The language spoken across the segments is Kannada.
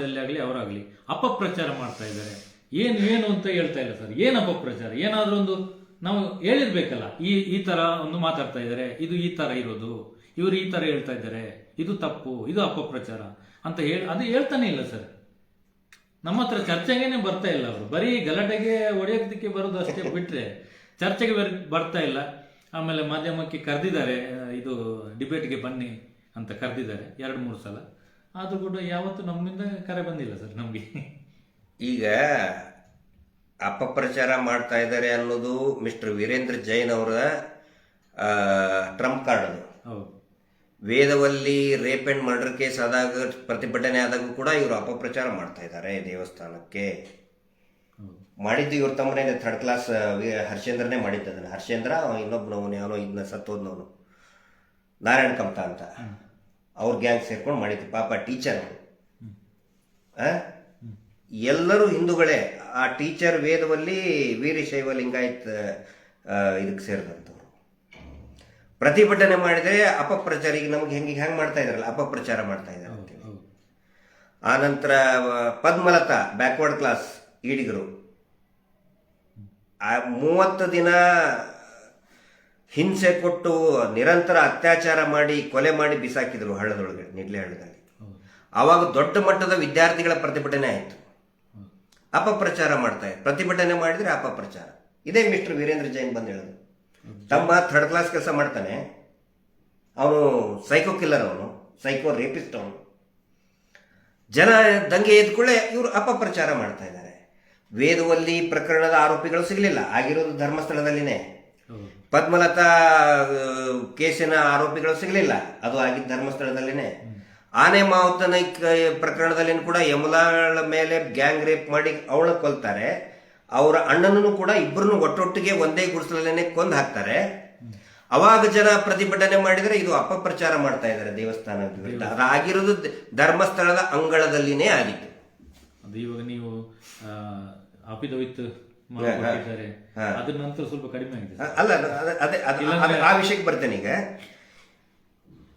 ಆಗಲಿ ಅವರಾಗಲಿ ಅಪಪ್ರಚಾರ ಮಾಡ್ತಾ ಇದ್ದಾರೆ. ಏನು ಏನು ಅಂತ ಹೇಳ್ತಾ ಇಲ್ಲ ಸರ್. ಏನು ಅಪಪ್ರಚಾರ? ಏನಾದರೂ ಒಂದು ನಾವು ಹೇಳಿರ್ಬೇಕಲ್ಲ, ಈ ಈ ತರ ಒಂದು ಮಾತಾಡ್ತಾ ಇದ್ದಾರೆ, ಇದು ಈ ತರ ಇರೋದು, ಇವರು ಈ ತರ ಹೇಳ್ತಾ ಇದ್ದಾರೆ, ಇದು ತಪ್ಪು, ಇದು ಅಪಪ್ರಚಾರ ಅಂತ ಹೇಳಿ, ಅದು ಹೇಳ್ತಾನೆ ಇಲ್ಲ ಸರ್. ನಮ್ಮ ಹತ್ರ ಚರ್ಚೆಗೇನೆ ಬರ್ತಾ ಇಲ್ಲ ಅವರು. ಬರೀ ಗಲಾಟೆಗೆ ಒಡೆಯೋದಕ್ಕೆ ಬರೋದು ಅಷ್ಟೇ ಬಿಟ್ಟರೆ ಚರ್ಚೆಗೆ ಬರ್- ಬರ್ತಾ ಇಲ್ಲ. ಆಮೇಲೆ ಮಾಧ್ಯಮಕ್ಕೆ ಕರೆದಿದ್ದಾರೆ, ಇದು ಡಿಬೇಟ್ಗೆ ಬನ್ನಿ ಅಂತ ಕರೆದಿದ್ದಾರೆ, ಎರಡು, ಮೂರು ಸಲ. ಆದ್ರೂ ಕೂಡ ಯಾವತ್ತೂ ನಮ್ಮಿಂದ ಕರೆ ಬಂದಿಲ್ಲ ಸರ್ ನಮಗೆ. ಈಗ ಅಪಪ್ರಚಾರ ಮಾಡ್ತಾ ಇದ್ದಾರೆ ಅನ್ನೋದು ಮಿಸ್ಟರ್ ವೀರೇಂದ್ರ ಜೈನ್ ಅವರ ಟ್ರಂಪ್ ಕಾರ್ಡ್ ಅದು ಹೌದು. Vedavalli rape and murder case ಆದಾಗ ಪ್ರತಿಭಟನೆ ಆದಾಗೂ ಕೂಡ ಇವರು ಅಪಪ್ರಚಾರ ಮಾಡ್ತಾ ಇದ್ದಾರೆ ದೇವಸ್ಥಾನಕ್ಕೆ. ಮಾಡಿದ್ದು ಇವ್ರ ತಮ್ಮನೇ ಥರ್ಡ್ ಕ್ಲಾಸ್ ಹರ್ಷೇಂದ್ರನೇ ಮಾಡಿದ್ದು ಅದನ್ನು ಹರ್ಷೇಂದ್ರ ಇನ್ನೊಬ್ಬನವನು ಯಾವನೋ ಇದನ್ನ ಸತ್ತೋದ್ನವನು. ನಾರಾಯಣ ಕಮತ ಅಂತ. ಅವ್ರ ಗ್ಯಾಂಗ್ ಸೇರ್ಕೊಂಡು ಮಾಡಿದ್ದು ಪಾಪ ಟೀಚರ್ ಎಲ್ಲರೂ ಹಿಂದೂಗಳೇ. ಆ ಟೀಚರ್ ವೇದವಲ್ಲಿ ವೀರಶೈವ ಲಿಂಗಾಯತ್ ಇದಕ್ಕೆ ಸೇರಿದಂಥವ್ರು. ಪ್ರತಿಭಟನೆ ಮಾಡಿದರೆ ಅಪಪ್ರಚಾರ ಈಗ ನಮ್ಗೆ ಹೆಂಗೆ ಹೆಂಗೆ ಮಾಡ್ತಾ ಇದಾರಲ್ಲ ಅಪಪ್ರಚಾರ ಮಾಡ್ತಾ ಇದ್ದಾರೆ ಅಂತೇಳಿ. ಆನಂತರ ಪದ್ಮಲತಾ ಬ್ಯಾಕ್ವರ್ಡ್ ಕ್ಲಾಸ್ ಈಡಿಗರು. ಆ ಮೂವತ್ತು ದಿನ ಹಿಂಸೆ ಕೊಟ್ಟು ನಿರಂತರ ಅತ್ಯಾಚಾರ ಮಾಡಿ, ಕೊಲೆ ಮಾಡಿ ಬಿಸಾಕಿದ್ರು ಹಳ್ಳದೊಳಗೆ, ನಿಡ್ಲೆ ಹಳ್ಳದಲ್ಲಿ. ಆವಾಗ ದೊಡ್ಡ ಮಟ್ಟದ ವಿದ್ಯಾರ್ಥಿಗಳ ಪ್ರತಿಭಟನೆ ಆಯಿತು. ಅಪಪ್ರಚಾರ ಮಾಡ್ತಾರೆ ಪ್ರತಿಭಟನೆ ಮಾಡಿದ್ರೆ ಅಪಪ್ರಚಾರ. ಇದೇ ಮಿಸ್ಟರ್ ವೀರೇಂದ್ರ ಜೈನ್ ಬಂದು ಹೇಳೋದು. ತಮ್ಮ ಥರ್ಡ್ ಕ್ಲಾಸ್ ಕೆಲಸ ಮಾಡ್ತಾನೆ. ಅವನು ಸೈಕೋ ಕಿಲ್ಲರ್ ಅವನು ಸೈಕೋ ರೇಪಿಸ್ಟ್ ಅವನು. ಜನ ದಂಗೆ ಎದ್ಕೊಳ್ಳೆ ಇವರು ಅಪಪ್ರಚಾರ ಮಾಡ್ತಾ ಇದ್ದಾರೆ. ವೇದವಲ್ಲಿ ಪ್ರಕರಣದ ಆರೋಪಿಗಳು ಸಿಗಲಿಲ್ಲ. ಆಗಿರೋದು ಧರ್ಮಸ್ಥಳದಲ್ಲಿನೇ. ಪದ್ಮಲತಾ ಕೇಸಿನ ಆರೋಪಿಗಳು ಸಿಗಲಿಲ್ಲ. ಅದು ಆಗಿದ್ದ ಧರ್ಮಸ್ಥಳದಲ್ಲೇನೆ. ಆನೆ ಮಾವುತನ ಪ್ರಕರಣದಲ್ಲಿ ಕೂಡ ಯಮುಲಾಳ ಮೇಲೆ ಗ್ಯಾಂಗ್ ರೇಪ್ ಮಾಡಿ ಅವಳ ಕೊಲ್ತಾರೆ. ಅವರ ಅಣ್ಣನೂ ಕೂಡ ಇಬ್ಬರನ್ನು ಒಟ್ಟೊಟ್ಟಿಗೆ ಒಂದೇ ಗುಡಿಸಲಲ್ಲೇ ಕೊಂದು ಹಾಕ್ತಾರೆ. ಅವಾಗ ಜನ ಪ್ರತಿಭಟನೆ ಮಾಡಿದರೆ ಇದು ಅಪಪ್ರಚಾರ ಮಾಡ್ತಾ ಇದ್ದಾರೆ ದೇವಸ್ಥಾನ. ವಿರುದ್ಧ ಅದು ಆಗಿರೋದು ಧರ್ಮಸ್ಥಳದ ಅಂಗಳದಲ್ಲಿನೇ ಆಗಿತ್ತು. ಅದು ಇವಾಗ ನೀವು ಅಪಿದವಿತ್ ಮಾಡಿದ್ದಾರೆ ಹಾ. ಅದ್ರ ನಂತರ ಸ್ವಲ್ಪ ಕಡಿಮೆ ಆಗಿದೆ ಅಲ್ಲ ಅದು- ಅದು- ಅದೇ ಅದು- ಅದು- ಆ ವಿಷಯಕ್ಕೆ ಬರ್ತೇನೆ ಈಗ.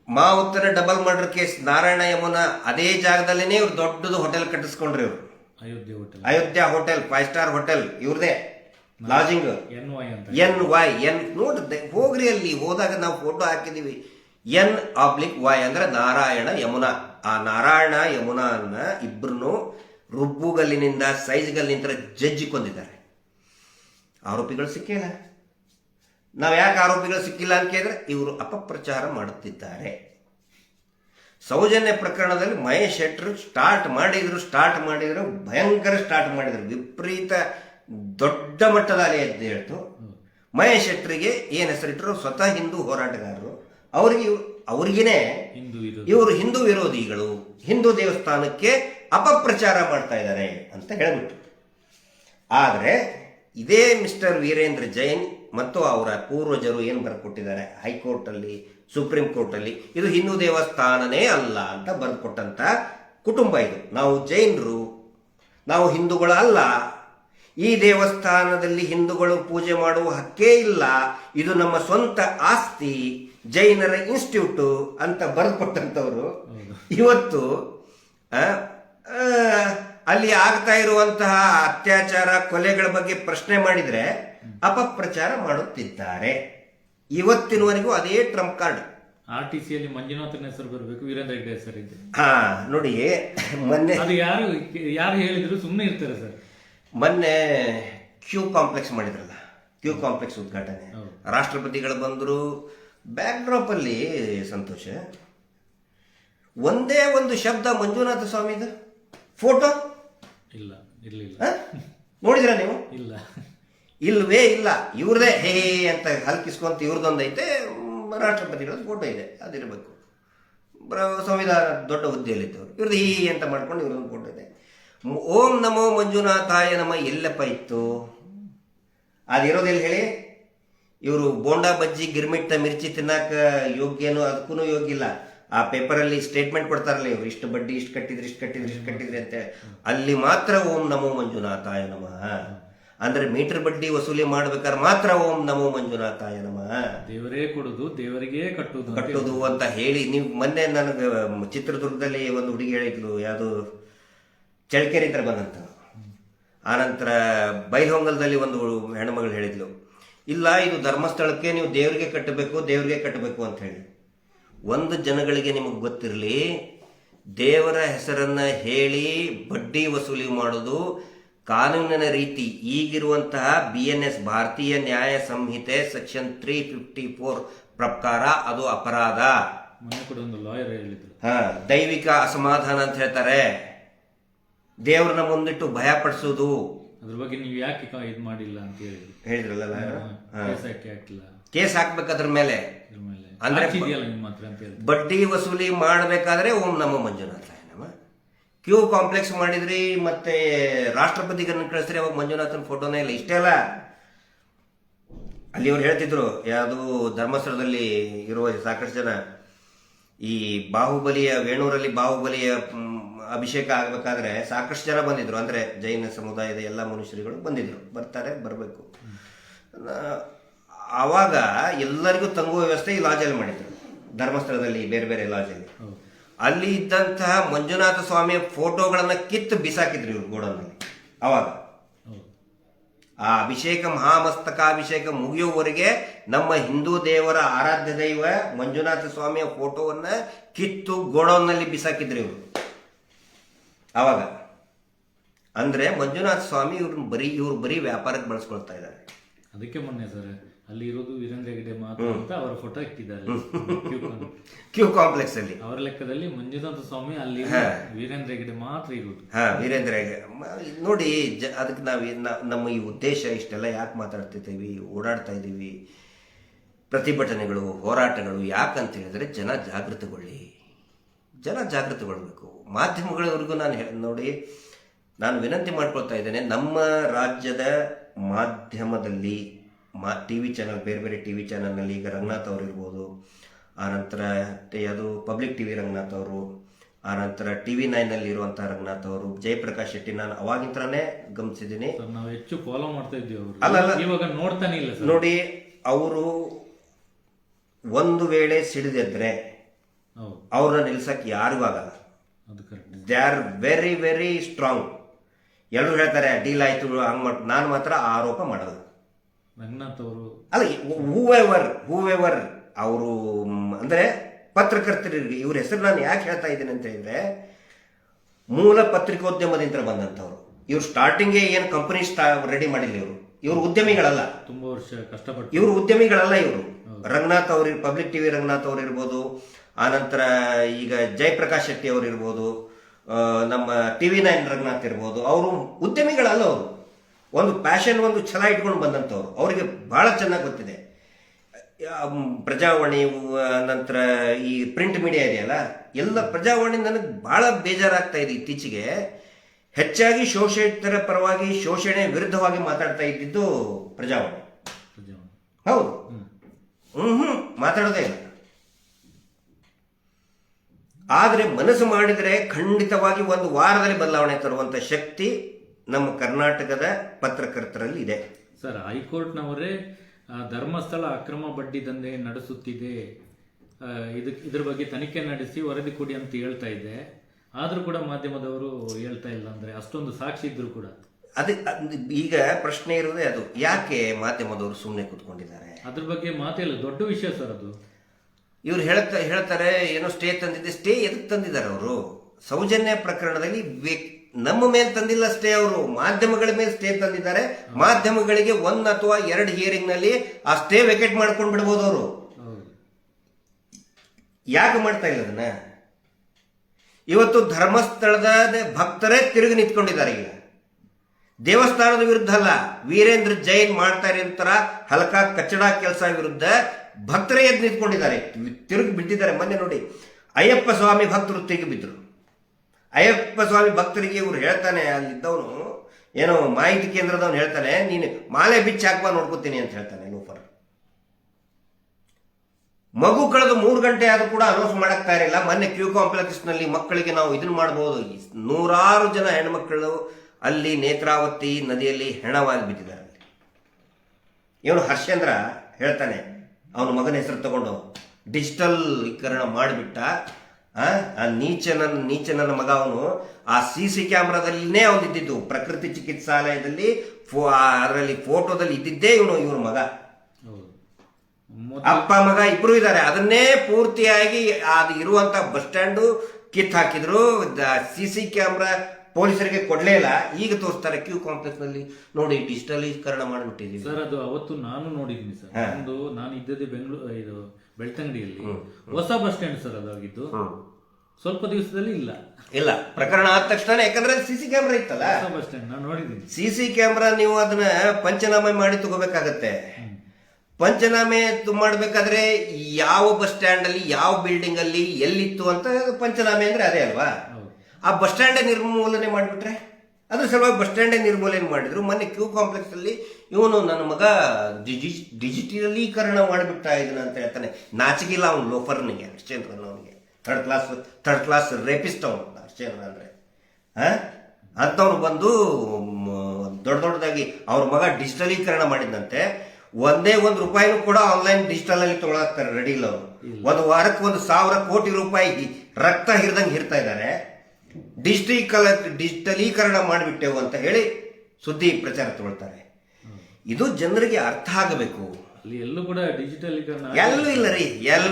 ಮಾವುತರ double murder case Narayana Yamuna ಅದೇ ಜಾಗದಲ್ಲೇನೆ ಇವ್ರು ದೊಡ್ಡದು ಹೋಟೆಲ್ ಕಟ್ಟಿಸ್ಕೊಂಡ್ರಿ ಇವ್ರು. Ayodhya hotel Ayodhya hotel five star hotel ಇವ್ರದೇ lodging N Y ಅಂತ. ಎನ್ ವೈ ಎನ್ ನೋಡಿದ್ದೆ ಹೋಗ್ರಿ ಅಲ್ಲಿ ಹೋದಾಗ ನಾವು ಫೋಟೋ ಹಾಕಿದೀವಿ. ಎನ್ ಆಬ್ಲಿಕ್ ವೈ ಅಂದ್ರೆ ನಾರಾಯಣ ಯಮುನಾ. ಆ ನಾರಾಯಣ ಯಮುನಾ ಅನ್ನ ಇಬ್ರು ರುಬ್ಬುಗಲ್ಲಿನಿಂದ ಸೈಜ್ಗಲ್ಲಿನಿಂದ ಜಜ್ಜಿ ಕೊಂದಿದ್ದಾರೆ ಆರೋಪಿಗಳು ಸಿಕ್ಕಿಲ್ಲ ನಾವು ಯಾಕೆ ಆರೋಪಿಗಳು ಸಿಕ್ಕಿಲ್ಲ ಅಂತ ಕೇಳಿದ್ರೆ ಇವರು ಅಪಪ್ರಚಾರ ಮಾಡುತ್ತಿದ್ದಾರೆ. ಸೌಜನ್ಯ ಪ್ರಕರಣದಲ್ಲಿ ಮಹೇಶ್ ಶೆಟ್ಟರು ಸ್ಟಾರ್ಟ್ ಮಾಡಿದ್ರು ಸ್ಟಾರ್ಟ್ ಮಾಡಿದ್ರು ಭಯಂಕರ ಸ್ಟಾರ್ಟ್ ಮಾಡಿದ್ರು. ವಿಪರೀತ ದೊಡ್ಡ ಮಟ್ಟದ ಅಲೆ ಎದ್ದು ಹೇಳ್ತು. ಮಹೇಶ್ ಶೆಟ್ಟರಿಗೆ ಏನು ಹೆಸರಿಟ್ಟರು ಸ್ವತಃ ಹಿಂದೂ ಹೋರಾಟಗಾರರು. ಅವರಿಗೆ ಅವ್ರಿಗೇನೆ ಇವರು ಹಿಂದೂ ವಿರೋಧಿಗಳು. ಹಿಂದೂ ದೇವಸ್ಥಾನಕ್ಕೆ ಅಪಪ್ರಚಾರ ಮಾಡ್ತಾ ಇದ್ದಾರೆ ಅಂತ ಹೇಳಿಬಿಟ್ರು. ಆದರೆ ಇದೇ ಮಿಸ್ಟರ್ ವೀರೇಂದ್ರ ಜೈನ್ ಮತ್ತು ಅವರ ಪೂರ್ವಜರು ಏನು ಬರ್ಕೊಟ್ಟಿದ್ದಾರೆ? ಹೈಕೋರ್ಟಲ್ಲಿ ಸುಪ್ರೀಂ ಕೋರ್ಟಲ್ಲಿ. ಇದು ಹಿಂದೂ ದೇವಸ್ಥಾನನೇ ಅಲ್ಲ ಅಂತ ಬರೆದುಕೊಟ್ಟಂತ ಕುಟುಂಬ ಇದು. ನಾವು ಜೈನರು ನಾವು ಹಿಂದೂಗಳು ಅಲ್ಲ. ಈ ದೇವಸ್ಥಾನದಲ್ಲಿ ಹಿಂದೂಗಳು ಪೂಜೆ ಮಾಡುವ ಹಕ್ಕೇ ಇಲ್ಲ. ಇದು ನಮ್ಮ ಸ್ವಂತ ಆಸ್ತಿ ಜೈನರ ಇನ್ಸ್ಟಿಟ್ಯೂಟು ಅಂತ ಬರೆದುಕೊಟ್ಟಂಥವ್ರು ಇವತ್ತು ಅಲ್ಲಿ ಆಗ್ತಾ ಇರುವಂತಹ ಅತ್ಯಾಚಾರ ಕೊಲೆಗಳ ಬಗ್ಗೆ ಪ್ರಶ್ನೆ ಮಾಡಿದ್ರೆ ಅಪಪ್ರಚಾರ ಮಾಡುತ್ತಿದ್ದಾರೆ. ಇವತ್ತಿನವರೆಗೂ ಅದೇ ಟ್ರಂಪ್ ಕಾರ್ಡ್. ಆರ್ ಟಿ ಸಿಯಲ್ಲಿ ಮಂಜುನಾಥನ ಹೆಸರು ಬರಬೇಕು ವೀರೇಂದ್ರ ಹೆಗ್ಡೆ ಹೆಸರು ಇದೆ ಹಾ ನೋಡಿ ಮೊನ್ನೆ ಅದು ಯಾರು ಯಾರು ಹೇಳಿದ್ರು ಸುಮ್ಮನೆ ಇರ್ತಾರೆ ಸರ್. ಮೊನ್ನೆ ಕ್ಯೂ ಕಾಂಪ್ಲೆಕ್ಸ್ ಮಾಡಿದ್ರಲ್ಲ ಕ್ಯೂ ಕಾಂಪ್ಲೆಕ್ಸ್ ಉದ್ಘಾಟನೆ. ರಾಷ್ಟ್ರಪತಿಗಳು ಬಂದರು ಬ್ಯಾಕ್ ಡ್ರಾಪ್ ಅಲ್ಲಿ ಸಂತೋಷ. ಒಂದೇ ಒಂದು ಶಬ್ದ ಮಂಜುನಾಥ ಸ್ವಾಮಿದು ಫೋಟೋ. ಇಲ್ಲ ಇರಲಿಲ್ಲ ನೋಡಿದ್ರ ನೀವು? ಇಲ್ಲ. ಇಲ್ವೇ ಇಲ್ಲ. ಇವ್ರದೇ ಹೇ ಅಂತ ಹಲ್ಕಿಸ್ಕೊಂತ ಇವ್ರದ್ದೊಂದೈತೆ ರಾಷ್ಟ್ರಪತಿಗಳದ್ದು ಫೋಟೋ ಇದೆ ಅದಿರಬೇಕು. ಬರ- ಸಂವಿಧಾನ ದೊಡ್ಡ ಹುದ್ದೆಯಲ್ಲಿದ್ದವರು ಇವ್ರದ್ದು ಹೀ ಅಂತ ಮಾಡ್ಕೊಂಡು ಇವ್ರದ್ದು ಫೋಟೋ ಇದೆ. ಓಂ ನಮೋ ಮಂಜುನಾಥಾಯ ನಮ ಎಲ್ಲಪ್ಪ ಇತ್ತು. ಅದಿರೋದೆಲ್ಲಿ ಹೇಳಿ? ಇವರು ಬೋಂಡಾ ಬಜ್ಜಿ ಗಿರ್ಮಿಟ್ಟ ಮಿರ್ಚಿ ತಿನ್ನಕ ಯೋಗ್ಯನೋ ಅದಕ್ಕೂ ಯೋಗ್ಯ ಇಲ್ಲ. ಆ ಪೇಪರಲ್ಲಿ ಸ್ಟೇಟ್ಮೆಂಟ್ ಕೊಡ್ತಾರಲ್ಲ ಇವ್ರು ಇಷ್ಟು ಬಡ್ಡಿ ಇಷ್ಟು ಕಟ್ಟಿದ್ರಿ ಇಷ್ಟು ಕಟ್ಟಿದ್ರಿ ಇಷ್ಟು ಕಟ್ಟಿದ್ರಿ ಅಂತ. ಅಲ್ಲಿ ಮಾತ್ರ ಓಂ ನಮೋ ಮಂಜುನಾಥಾಯ ನಮಃ. ಅಂದ್ರೆ ಮೀಟರ್ ಬಡ್ಡಿ ವಸೂಲಿ ಮಾಡ್ಬೇಕಾದ್ರೆ ಮಾತ್ರ ಓಂ ನಮೋ ಮಂಜುನಾಥಾಯ ನಮಃ. ದೇವರೇ ಕೊಡುದು ದೇವರಿಗೆ ಕಟ್ಟುದು ಕಟ್ಟುದು ಅಂತ ಹೇಳಿ ನೀವು ಮೊನ್ನೆ ನನಗೆ ಚಿತ್ರದುರ್ಗದಲ್ಲಿ ಒಂದು ಹುಡುಗಿ ಹೇಳಿದ್ಲು ಯಾವುದು? ಚಳ್ಳಕೆರೆ ಬಂದಂತ. ಆನಂತರ ಬೈಲಹೊಂಗಲದಲ್ಲಿ ಒಂದು ಹೆಣ್ಮಗಳು ಹೇಳಿದ್ಲು ಇಲ್ಲ ಇದು ಧರ್ಮಸ್ಥಳಕ್ಕೆ ನೀವು ದೇವರಿಗೆ ಕಟ್ಟಬೇಕು ದೇವರಿಗೆ ಕಟ್ಟಬೇಕು ಅಂತ ಹೇಳಿ. ಒಂದು ಜನಗಳಿಗೆ ನಿಮಗೆ ಗೊತ್ತಿರಲಿ ದೇವರ ಹೆಸರನ್ನ ಹೇಳಿ ಬಡ್ಡಿ ವಸೂಲಿ ಮಾಡೋದು ಕಾನೂನಿನ ರೀತಿ. ಈಗಿರುವಂತಹ ಬಿ ಎನ್ ಎಸ್ ಭಾರತೀಯ ನ್ಯಾಯ ಸಂಹಿತೆ ಸೆಕ್ಷನ್ ತ್ರೀ ಫಿಫ್ಟಿ ಫೋರ್ ಪ್ರಕಾರ ಅದು ಅಪರಾಧ. ಹಾ ದೈವಿಕ ಅಸಮಾಧಾನ ಅಂತ ಹೇಳ್ತಾರೆ. ದೇವ್ರನ್ನ ಮುಂದಿಟ್ಟು ಭಯ ಪಡಿಸೋದು. ಅದ್ರ ಬಗ್ಗೆ ನೀವು ಯಾಕೆ ಇದು ಮಾಡಿಲ್ಲ ಅಂತ ಹೇಳಿ ಹೇಳಿದ್ರಲ್ಲ ಕೇಸ್ ಹಾಕ್ಬೇಕು ಅದ್ರ ಮೇಲೆ. ಅಂದ್ರೆ ಸಾಕ್ಷಿ ಇದೆಯಲ್ಲ ನಿಮ್ಮ ಹತ್ರ ಅಂತ ಹೇಳಿದ್ರು ಬಡ್ಡಿ ವಸೂಲಿ ಮಾಡಬೇಕಾದ್ರೆ ಓಂ ನಮ ಮಂಜುನಾಥ ನಮ್ಮ ಕ್ಯೂ ಕಾಂಪ್ಲೆಕ್ಸ್ ಮಾಡಿದ್ರಿ ಮತ್ತೆ ರಾಷ್ಟ್ರಪತಿಗನ್ನ ಕಳಿಸ್ರಿ ಅವಾಗ ಮಂಜುನಾಥನ್ ಫೋಟೋನೇ ಇಲ್ಲ. ಇಷ್ಟೇ ಅಲ್ಲ ಅಲ್ಲಿ ಅವ್ರು ಹೇಳ್ತಿದ್ರು ಯಾವುದು ಧರ್ಮಸ್ಥಳದಲ್ಲಿ ಇರುವ ಸಾಕಷ್ಟು ಜನ ಈ ಬಾಹುಬಲಿಯ ವೇಣೂರಲ್ಲಿ ಬಾಹುಬಲಿಯ ಅಭಿಷೇಕ ಆಗಬೇಕಾದ್ರೆ ಸಾಕಷ್ಟು ಜನ ಬಂದಿದ್ರು. ಅಂದ್ರೆ ಜೈನ ಸಮುದಾಯದ ಎಲ್ಲ ಮನುಷ್ಯರುಗಳು ಬಂದಿದ್ರು. ಬರ್ತಾರೆ ಬರಬೇಕು. ಆವಾಗ ಎಲ್ಲರಿಗೂ ತಂಗುವ ವ್ಯವಸ್ಥೆ ಈ ಲಾಜಲ್ಲಿ ಮಾಡಿದ್ರು. ಧರ್ಮಸ್ಥಳದಲ್ಲಿ ಬೇರೆ ಬೇರೆ ಲಾಜಲ್ಲಿ ಅಲ್ಲಿ. ಇದ್ದಂತಹ ಮಂಜುನಾಥ ಸ್ವಾಮಿಯ ಫೋಟೋಗಳನ್ನ ಕಿತ್ತು ಬಿಸಾಕಿದ್ರು ಇವ್ರು ಗೋಡನ್ನಲ್ಲಿ ಅವಾಗ ಆ ಅಭಿಷೇಕ ಮಹಾಮಸ್ತಕಾಭಿಷೇಕ ಮುಗಿಯುವವರೆಗೆ ನಮ್ಮ ಹಿಂದೂ ದೇವರ ಆರಾಧ್ಯ ದೈವ ಮಂಜುನಾಥ ಸ್ವಾಮಿಯ ಫೋಟೋವನ್ನ ಕಿತ್ತು ಗೋಡೌನ್ನಲ್ಲಿ ಬಿಸಾಕಿದ್ರು ಇವರು. ಅವಾಗ ಅಂದ್ರೆ ಮಂಜುನಾಥ ಸ್ವಾಮಿ ಇವ್ರನ್ನ ಬರೀ ಇವ್ರು ಬರೀ ವ್ಯಾಪಾರಕ್ಕೆ ಬಳಸ್ಕೊಳ್ತಾ ಇದ್ದಾರೆ. ಅದಕ್ಕೆ ಮೊನ್ನೆ ಸರ್ ಅಲ್ಲಿ ಇರೋದು ವೀರೇಂದ್ರ ಹೆಗಡೆ ಮಾತ್ರ ಅಂತ ಅವರ ಫೋಟೋ ಇಟ್ಟಿದ್ದಾರೆ ಕ್ಯೂ ಕಾಂಪ್ಲೆಕ್ಸ್ ಅಲ್ಲಿ. ಅವರ ಲೆಕ್ಕದಲ್ಲಿ ಮಂಜುನಾಥ ಸ್ವಾಮಿ ಅಲ್ಲಿ ವೀರೇಂದ್ರ ಹೆಗಡೆ ಮಾತ್ರ ಇರೋದು. ಹಾ ವೀರೇಂದ್ರ ಹೆಗ್ಡೆ. ನೋಡಿ ಅದಕ್ಕೆ ನಾವು ನಮ್ಮ ಈ ಉದ್ದೇಶ ಇಷ್ಟೆಲ್ಲ ಯಾಕೆ ಮಾತಾಡ್ತಿದ್ದೀವಿ ಓಡಾಡ್ತಾ ಇದ್ದೀವಿ ಪ್ರತಿಭಟನೆಗಳು ಹೋರಾಟಗಳು ಯಾಕಂತ ಹೇಳಿದ್ರೆ ಜನ ಜಾಗೃತಗೊಳ್ಳಿ. ಜನ ಜಾಗೃತಗೊಳ್ಬೇಕು. ಮಾಧ್ಯಮಗಳವರೆಗೂ ನಾನು ನೋಡಿ ನಾನು ವಿನಂತಿ ಮಾಡ್ಕೊಳ್ತಾ ಇದ್ದೇನೆ ನಮ್ಮ ರಾಜ್ಯದ ಮಾಧ್ಯಮದಲ್ಲಿ ಮಾ ಟಿ ವಿ ಚಾನಲ್ ಬೇರೆ ಬೇರೆ ಟಿ ವಿ ಚಾನಲ್ನಲ್ಲಿ ಈಗ ರಂಗನಾಥ್ ಅವರು ಇರ್ಬೋದು ಆನಂತರ ಅದು ಪಬ್ಲಿಕ್ ಟಿ ವಿ ರಂಗನಾಥ್ ಅವರು ಆನಂತರ ಟಿ ವಿ ನೈನಲ್ಲಿ ಇರುವಂತಹ ರಂಗನಾಥ್ ಅವರು ಜಯಪ್ರಕಾಶ್ ಶೆಟ್ಟಿ ನಾನು ಅವಾಗಿಂತ್ರನೇ ಗಮನಿಸಿದ್ದೀನಿ. ನಾವು ಹೆಚ್ಚು ಫಾಲೋ ಮಾಡ್ತಾ ಇದ್ದೀವಿ ಇವಾಗ ನೋಡ್ತಾನೆ ಇಲ್ಲ ನೋಡಿ ಅವರು ಒಂದು ವೇಳೆ ಸಿಡಿದಿದ್ರೆ ಅವ್ರನ್ನ ನಿಲ್ಸಕ್ಕೆ ಯಾರಿಗೂ ಆಗಲ್ಲ. They are very very strong ಎಲ್ಲರೂ ಹೇಳ್ತಾರೆ ಡೀಲ್ ಆಯ್ತು ಹಂಗ್ ಮಾಡ್ ನಾನು ಮಾತ್ರ ಆ ಆರೋಪ ಮಾಡಲ್ಲ ರಂಗನಾಥ್ ಅವರು ಅಲ್ಲ ಹೂವೆವರ್ ಹೂವೆವರ್ ಅವರು ಅಂದ್ರೆ ಪತ್ರಕರ್ತರಿಗೆ ಇವ್ರ ಹೆಸರು ನಾನು ಯಾಕೆ ಹೇಳ್ತಾ ಇದ್ದೀನಿ ಅಂತ ಹೇಳಿದ್ರೆ ಮೂಲ ಪತ್ರಿಕೋದ್ಯಮದಿಂದ ಬಂದಂಥವ್ರು. ಇವ್ರು ಸ್ಟಾರ್ಟಿಂಗೇ ಏನು ಕಂಪನಿ ಸ್ಟಾ ರೆಡಿ ಮಾಡಿಲ್ಲ ಇವರು. ಇವರು ಉದ್ಯಮಿಗಳಲ್ಲ. ತುಂಬ ವರ್ಷ ಕಷ್ಟಪಟ್ಟು ಇವರು ಉದ್ಯಮಿಗಳಲ್ಲ ಇವರು. ರಂಗನಾಥ್ ಅವ್ರ ಪಬ್ಲಿಕ್ ಟಿವಿ ರಂಗನಾಥ್ ಅವ್ರು ಇರ್ಬೋದು ಆನಂತರ ಈಗ ಜಯಪ್ರಕಾಶ್ ಶೆಟ್ಟಿ ಅವ್ರು ಇರ್ಬೋದು ನಮ್ಮ ಟಿವಿ ನೈನ್ ರಂಗನಾಥ್ ಇರ್ಬೋದು ಅವರು ಉದ್ಯಮಿಗಳಲ್ಲ ಅವರು. ಒಂದು ಪ್ಯಾಷನ್ ಒಂದು ಛಲ ಇಟ್ಕೊಂಡು ಬಂದಂಥವ್ರು ಅವರಿಗೆ ಬಹಳ ಚೆನ್ನಾಗಿ ಗೊತ್ತಿದೆ ಪ್ರಜಾವಾಣಿ ನಂತರ ಈ ಪ್ರಿಂಟ್ ಮೀಡಿಯಾ ಇದೆಯಲ್ಲ, ಎಲ್ಲ ಪ್ರಜಾವಾಣಿ ನನಗೆ ಬಹಳ ಬೇಜಾರಾಗ್ತಾ ಇದೆ ಇತ್ತೀಚೆಗೆ ಹೆಚ್ಚಾಗಿ ಶೋಷಿತರ ಪರವಾಗಿ ಶೋಷಣೆ ವಿರುದ್ಧವಾಗಿ ಮಾತಾಡ್ತಾ ಇದ್ದಿದ್ದು ಪ್ರಜಾವಾಣಿ. ಹೌದು ಹ್ಮ್. ಹ್ಮ್, ಮಾತಾಡೋದೇ ಇಲ್ಲ ಆದ್ರೆ ಮನಸ್ಸು ಮಾಡಿದರೆ ಖಂಡಿತವಾಗಿ ಒಂದು ವಾರದಲ್ಲಿ ಬದಲಾವಣೆ ತರುವಂತ ಶಕ್ತಿ ನಮ್ಮ ಕರ್ನಾಟಕದ ಪತ್ರಕರ್ತರಲ್ಲಿ ಇದೆ ಸರ್ ಹೈಕೋರ್ಟ್ನವರೇ ಧರ್ಮಸ್ಥಳ ಅಕ್ರಮ ಬಡ್ಡಿ ದಂಧೆ ನಡೆಸುತ್ತಿದೆ. ಇದಕ್ಕೆ ಇದಕ್ ಇದ್ರ ಬಗ್ಗೆ ತನಿಖೆ ನಡೆಸಿ ವರದಿ ಕೊಡಿ ಅಂತ ಹೇಳ್ತಾ ಇದೆ ಆದರೂ ಕೂಡ ಮಾಧ್ಯಮದವರು ಹೇಳ್ತಾ ಇಲ್ಲ ಅಂದ್ರೆ ಅಷ್ಟೊಂದು ಸಾಕ್ಷಿ ಇದ್ದರೂ ಕೂಡ. ಅದೇ ಈಗ ಪ್ರಶ್ನೆ ಇರೋದೇ ಅದು. ಯಾಕೆ ಮಾಧ್ಯಮದವರು ಸುಮ್ಮನೆ ಕೂತ್ಕೊಂಡಿದ್ದಾರೆ? ಅದ್ರ ಬಗ್ಗೆ ಮಾತೇ ಇಲ್ಲ. ದೊಡ್ಡ ವಿಷಯ ಸರ್ ಅದು. ಇವ್ರು ಹೇಳ್ತಾ ಹೇಳ್ತಾರೆ ಏನೋ ಸ್ಟೇ ತಂದಿದ್ದೆ. ಸ್ಟೇ ಎದಕ್ಕೆ ತಂದಿದ್ದಾರೆ ಅವರು? ಸೌಜನ್ಯ ಪ್ರಕರಣದಲ್ಲಿ ನಮ್ಮ ಮೇಲೆ ತಂದಿಲ್ಲ ಸ್ಟೇ ಅವರು, ಮಾಧ್ಯಮಗಳ ಮೇಲೆ ಸ್ಟೇ ತಂದಿದ್ದಾರೆ. ಮಾಧ್ಯಮಗಳಿಗೆ ಒಂದ್ ಅಥವಾ ಎರಡು ಹಿಯರಿಂಗ್ನಲ್ಲಿ ಆ ಸ್ಟೇ ವೆಕೆಟ್ ಮಾಡ್ಕೊಂಡು ಬಿಡ್ಬೋದು ಅವರು. ಯಾಕೆ ಮಾಡ್ತಾ ಇಲ್ಲ ಅದನ್ನ? ಇವತ್ತು ಧರ್ಮಸ್ಥಳದ ಭಕ್ತರೇ ತಿರುಗಿ ನಿಂತ್ಕೊಂಡಿದ್ದಾರೆ ಈಗ. ದೇವಸ್ಥಾನದ ವಿರುದ್ಧ ಅಲ್ಲ, ವೀರೇಂದ್ರ ಜೈನ್ ಮಾಡ್ತಾ ಇರೋಂತರ ಹಲಕ ಕಚ್ಚಡ ಕೆಲಸ ವಿರುದ್ಧ ಭಕ್ತರೇ ಎದ್ದು ನಿಂತ್ಕೊಂಡಿದ್ದಾರೆ. ತಿರುಗಿ ಬಿಟ್ಟಿದ್ದಾರೆ. ಮೊನ್ನೆ ನೋಡಿ, ಅಯ್ಯಪ್ಪ ಸ್ವಾಮಿ ಭಕ್ತರು ತಿರುಗಿ ಬಿದ್ರು. ಅಯ್ಯಪ್ಪ ಸ್ವಾಮಿ ಭಕ್ತರಿಗೆ ಇವ್ರು ಹೇಳ್ತಾನೆ, ಅಲ್ಲಿದ್ದವನು ಏನೋ ಮಾಹಿತಿ ಕೇಂದ್ರದವನು ಹೇಳ್ತಾನೆ, ನೀನು ಮಾಲೆ ಬಿಚ್ಚಿ ಹಾಕುವ ನೋಡ್ಕೋತೀನಿ ಅಂತ ಹೇಳ್ತಾನೆ ಲೋಫರ್ ಮಗು ಕಳೆದು ಮೂರು ಗಂಟೆ ಆದರೂ ಕೂಡ ಅನೌನ್ಸ್ ಮಾಡಕ್ ತಯಾರಿಲ್ಲ ಮೊನ್ನೆ ಕ್ಯೂ ಕಾಂಪ್ಲೆಕ್ಸ್ನಲ್ಲಿ ಮಕ್ಕಳಿಗೆ ನಾವು ಇದನ್ನು ಮಾಡಬಹುದು ನೂರಾರು ಜನ ಹೆಣ್ಮಕ್ಳು ಅಲ್ಲಿ ನೇತ್ರಾವತಿ ನದಿಯಲ್ಲಿ ಹೆಣವಾಗಿ ಅಲ್ಲಿ. ಇವನು ಹರ್ಷೇಂದ್ರ ಹೇಳ್ತಾನೆ, ಅವನ ಮಗನ ಹೆಸರು ತಗೊಂಡು ಡಿಜಿಟಲೀಕರಣ ಮಾಡಿಬಿಟ್ಟ ಆ? ಆ ನೀಚನ ನೀಚನನ್ನ ಮಗ ಅವನು. ಆ ಸಿ ಸಿ ಕ್ಯಾಮ್ರಾದಲ್ಲಿನೇ ಅವನು ಇದ್ದಿದ್ದು. ಪ್ರಕೃತಿ ಚಿಕಿತ್ಸಾಲಯದಲ್ಲಿ ಅದರಲ್ಲಿ ಫೋಟೋದಲ್ಲಿ ಇದ್ದಿದ್ದೇ ಇವನು ಇವನ ಮಗ. ಅಪ್ಪ ಮಗ ಇಬ್ರು ಇದ್ದಾರೆ ಅದನ್ನೇ ಪೂರ್ತಿಯಾಗಿ ಅದು ಇರುವಂತ ಬಸ್ ಸ್ಟ್ಯಾಂಡು ಕಿತ್ ಹಾಕಿದ್ರು. ಸಿ ಸಿ ಕ್ಯಾಮ್ರಾ ಪೊಲೀಸರಿಗೆ ಕೊಡ್ಲೇ ಇಲ್ಲ. ಈಗ ತೋರಿಸ್ತಾರೆ ಕ್ಯೂ ಕಾಂಪ್ಲೆಕ್ಸ್ನಲ್ಲಿ ನೋಡಿ ಡಿಜಿಟಲೀಕರಣ ಮಾಡಿಬಿಟ್ಟಿದ್ದೀವಿ ಸರ್ ಅದು ಅವತ್ತು ನಾನು ನೋಡಿದ್ದೀನಿ ಸರ್. ಒಂದು ನಾನು ಇದ್ದದ್ದು ಬೆಂಗಳೂರು ಇದು ಬೆಳ್ತಂಗಡಿಯಲ್ಲಿ. ಹೊಸ ಬಸ್ ಸ್ಟ್ಯಾಂಡ್ ಸರ್ ಅದಾಗಿದ್ದು. ಸ್ವಲ್ಪ ದಿವಸದಲ್ಲಿ ಇಲ್ಲ. ಇಲ್ಲ ಪ್ರಕರಣ ಆದ ತಕ್ಷಣ ಯಾಕಂದ್ರೆ ಸಿಸಿ ಸಿ ಕ್ಯಾಮ್ರಾ ಇತ್ತಲ್ಲ? ಹೊಸ ಬಸ್ ಸ್ಟ್ಯಾಂಡ್ ನಾನು ನೋಡಿದ್ದೀನಿ. ಸಿ ಸಿ ಕ್ಯಾಮ್ರಾ ನೀವು ಅದನ್ನ ಪಂಚನಾಮೆ ಮಾಡಿ ತಗೋಬೇಕಾಗತ್ತೆ. ಪಂಚನಾಮೆ ಮಾಡಬೇಕಾದ್ರೆ ಮಾಡ್ಬೇಕಾದ್ರೆ ಯಾವ ಬಸ್ ಸ್ಟ್ಯಾಂಡ್ ಅಲ್ಲಿ ಯಾವ ಬಿಲ್ಡಿಂಗ್ ಅಲ್ಲಿ ಎಲ್ಲಿತ್ತು ಅಂತ ಪಂಚನಾಮೆ ಅಂದ್ರೆ ಅದೇ ಅಲ್ವಾ? ಆ ಬಸ್ ಸ್ಟ್ಯಾಂಡೇ ನಿರ್ಮೂಲನೆ ಮಾಡಿಬಿಟ್ರೆ ಅದ್ರ ಸಲುವಾಗಿ ಬಸ್ ಸ್ಟ್ಯಾಂಡೇ ನಿರ್ಮೂಲನೆ ಮಾಡಿದ್ರು. ಮೊನ್ನೆ ಕ್ಯೂ ಕಾಂಪ್ಲೆಕ್ಸ್ ಅಲ್ಲಿ ಇವನು ನನ್ನ ಮಗ ಡಿಜಿ ಡಿಜಿಟಲೀಕರಣ ಮಾಡಿಬಿಟ್ಟ ಇದನ್ನ ಅಂತ ಹೇಳ್ತಾನೆ. ನಾಚಿಕಿಲ್ಲ ಅವನು ಲೋಫರ್ನಿಗೆ ಹರಿಶ್ಚಂದ್ರನ್ ಅವನಿಗೆ. Third class third class rapist ಅವನು ಹರಿಶ್ಚಂದ್ರ ಅಂದರೆ. ಹಾಂ? ಅಂಥವ್ನು ಬಂದು ದೊಡ್ಡ ದೊಡ್ಡದಾಗಿ ಅವ್ರ ಮಗ ಡಿಜಿಟಲೀಕರಣ ಮಾಡಿದಂತೆ ಒಂದೇ ಒಂದು ರೂಪಾಯಿನೂ ಕೂಡ ಆನ್ಲೈನ್ ಡಿಜಿಟಲಲ್ಲಿ ತೊಗೊಳತ್ತಾರೆ ರೆಡಿ ಇಲ್ಲ ಅವರು ಒಂದು ವಾರಕ್ಕೆ ಒಂದು ಸಾವಿರ ಕೋಟಿ ರೂಪಾಯಿ ರಕ್ತ ಹಿರಿದಂಗೆ ಹಿರ್ತಾ ಇದ್ದಾರೆ. ಡಿಜಿಟಲ್ ಡಿಜಿಟಲೀಕರಣ ಮಾಡಿಬಿಟ್ಟೆವು ಅಂತ ಹೇಳಿ ಸುದ್ದಿ ಪ್ರಚಾರ ತಗೊಳ್ತಾರೆ. ಇದು ಜನರಿಗೆ ಅರ್ಥ ಆಗಬೇಕು. ಅಲ್ಲಿ ಎಲ್ಲೂ ಕೂಡ ಡಿಜಿಟಲೀಕರಣ ಎಲ್ಲೂ ಇಲ್ಲ ರೀ ಎಲ್ಲೂ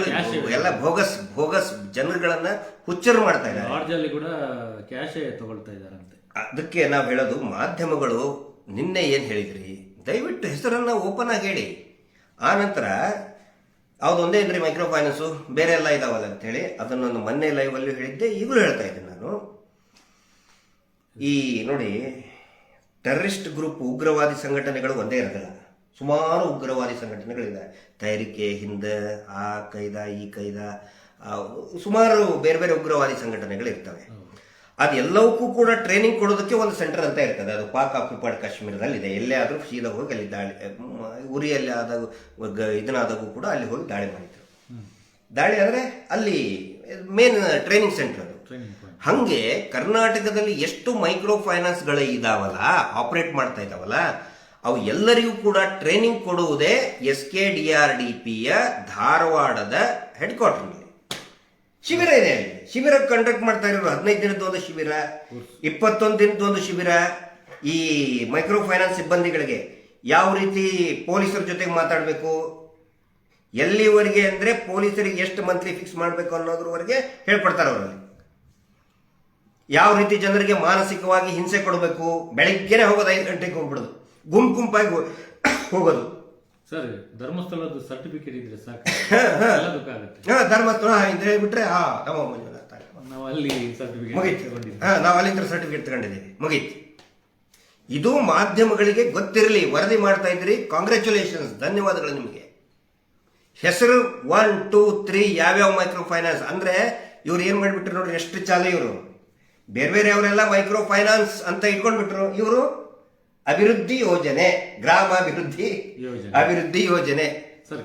ಎಲ್ಲ ಭೋಗಸ್ ಭೋಗಸ್ ಜನರುಗಳನ್ನ ಹುಚ್ಚರು ಮಾಡ್ತಾ ಇದ್ದಾರೆ. ಲಾಡ್ಜಲ್ಲಿ ಕೂಡ ಕ್ಯಾಶೇ ತಗೊಳ್ತಾ ಇದ್ದಾರಂತೆ. ಅದಕ್ಕೆ ನಾವು ಹೇಳೋದು ಮಾಧ್ಯಮಗಳು ನಿನ್ನೆ ಏನು ಹೇಳಿದ್ರಿ? ದಯವಿಟ್ಟು ಹೆಸರನ್ನ ಓಪನ್ ಆಗಿ ಹೇಳಿ. ಆ ನಂತರ ಒಂದೇ ಏನ್ರಿ ಮೈಕ್ರೋ ಫೈನಾನ್ಸು ಬೇರೆ ಎಲ್ಲ ಇದಾವಲ್ಲ ಅಂತೇಳಿ ಅದನ್ನೊಂದು ಮೊನ್ನೆ ಲೈವ್ ಅಲ್ಲಿ ಹೇಳಿದ್ದೆ ಈಗಲೂ ಹೇಳ್ತಾ ಇದ್ದೀನಿ ನಾನು. ಈ ನೋಡಿ ಟೆರರಿಸ್ಟ್ ಗ್ರೂಪ್ ಉಗ್ರವಾದಿ ಸಂಘಟನೆಗಳು ಒಂದೇ ಇರೋದಿಲ್ಲ. ಸುಮಾರು ಉಗ್ರವಾದಿ ಸಂಘಟನೆಗಳಿದೆ. ತಯಾರಿಕೆ ಹಿಂದೆ ಆ ಕೈದ ಈ ಕೈದ ಸುಮಾರು ಬೇರೆ ಬೇರೆ ಉಗ್ರವಾದಿ ಸಂಘಟನೆಗಳು ಇರ್ತವೆ. ಅದೆಲ್ಲವಕ್ಕೂ ಕೂಡ ಟ್ರೈನಿಂಗ್ ಕೊಡೋದಕ್ಕೆ ಒಂದು ಸೆಂಟರ್ ಅಂತ ಇರ್ತದೆ. ಅದು ಪಾಕ್ ಆಕ್ಯುಪೈಡ್ ಕಾಶ್ಮೀರದಲ್ಲಿ ಇದೆ ಎಲ್ಲೇ ಆದರೂ ಸೀದಾ ಹೋಗಿ ಅಲ್ಲಿ ದಾಳಿ ಉರಿಯಲ್ಲಿ ಆದಾಗ ಇದನ್ನಾದಾಗೂ ಕೂಡ ಅಲ್ಲಿ ಹೋಗಿ ದಾಳಿ ಮಾಡಿದ್ರು. ದಾಳಿ ಅಂದರೆ ಅಲ್ಲಿ ಮೇನ್ ಟ್ರೈನಿಂಗ್ ಸೆಂಟರ್ ಅದು. ಹಂಗೆ ಕರ್ನಾಟಕದಲ್ಲಿ ಎಷ್ಟು ಮೈಕ್ರೋ ಫೈನಾನ್ಸ್ಗಳು ಇದಾವಲ್ಲ, ಆಪರೇಟ್ ಮಾಡ್ತಾ ಇದಾವಲ್ಲ, ಅವು ಎಲ್ಲರಿಗೂ ಕೂಡ training ಕೊಡುವುದೇ S K D R D ಪಿಯ ಧಾರವಾಡದ ಹೆಡ್ ಕ್ವಾರ್ಟರ್ನಲ್ಲಿ ಶಿಬಿರ ಇದೆ ಅಲ್ಲಿ. ಶಿಬಿರ ಕಂಡಕ್ಟ್ ಮಾಡ್ತಾ ಇರೋರು ಹದಿನೈದು ದಿನದ ಒಂದು ಶಿಬಿರ, ಇಪ್ಪತ್ತೊಂದು ದಿನದ ಒಂದು ಶಿಬಿರ. ಈ ಮೈಕ್ರೋ ಫೈನಾನ್ಸ್ ಸಿಬ್ಬಂದಿಗಳಿಗೆ ಯಾವ ರೀತಿ ಪೊಲೀಸರ ಜೊತೆಗೆ ಮಾತಾಡಬೇಕು, ಎಲ್ಲಿವರೆಗೆ ಅಂದ್ರೆ ಪೊಲೀಸರಿಗೆ ಎಷ್ಟು ಮಂತ್ಲಿ ಫಿಕ್ಸ್ ಮಾಡಬೇಕು ಅನ್ನೋದ್ರವರೆಗೆ ಹೇಳ್ಕೊಡ್ತಾರೆ ಅವರಲ್ಲಿ. ಯಾವ ರೀತಿ ಜನರಿಗೆ ಮಾನಸಿಕವಾಗಿ ಹಿಂಸೆ ಕೊಡಬೇಕು? ಬೆಳಿಗ್ಗೆನೆ ಹೋಗೋದು ಐದು ಗಂಟೆಗೆ ಹೋಗ್ಬಿಡೋದು. ಗುಂಪು ಗುಂಪಾಗಿ ಹೋಗೋದು. ಸರ್ ಧರ್ಮಸ್ಥಳದ ಸರ್ಟಿಫಿಕೇಟ್ ಇದ್ರೆ ಸಾಕು. ಹಾ, ಧರ್ಮಸ್ಥಳ ಅಂತ ಹೇಳ್ಬಿಟ್ರೆ ಹಾ ನಮ್ಮ ಮಂಜುನಾಥ ನಾವು ಅಲ್ಲಿ ಸರ್ಟಿಫಿಕೇಟ್ ಮುಗೀತು. ತಗೊಂಡಿದ್ವಿ. ಹಾ ನಾವು ಅಲ್ಲಿಂದ ಸರ್ಟಿಫಿಕೇಟ್ ತಗೊಂಡಿದ್ದೀವಿ. ಮುಗೀತು. ಇದು ಮಾಧ್ಯಮಗಳಿಗೆ ಗೊತ್ತಿರಲಿ ವರದಿ ಮಾಡ್ತಾ ಇದ್ರಿ ಕಾಂಗ್ರ್ಯಾಚುಲೇಷನ್ಸ್ ಧನ್ಯವಾದಗಳು ನಿಮಗೆ. ಹೆಸರು ಒನ್ ಟೂ ತ್ರೀ ಯಾವ್ಯಾವ ಮೈಕ್ರೋ ಫೈನಾನ್ಸ್ ಅಂದ್ರೆ ಇವ್ರು ಏನ್ ಮಾಡಿಬಿಟ್ರು ನೋಡ್ರಿ ಎಷ್ಟು ಚಾಲ ಇವರು ಬೇರೆ ಬೇರೆ ಅವರೆಲ್ಲ ಮೈಕ್ರೋ ಫೈನಾನ್ಸ್ ಅಂತ ಇಟ್ಕೊಂಡ್ಬಿಟ್ರು ಇವರು ಅಭಿವೃದ್ಧಿ ಯೋಜನೆ ಗ್ರಾಮಾಭಿವೃದ್ಧಿ ಯೋಜನೆ. ಅಭಿವೃದ್ಧಿ ಯೋಜನೆ ಸರ್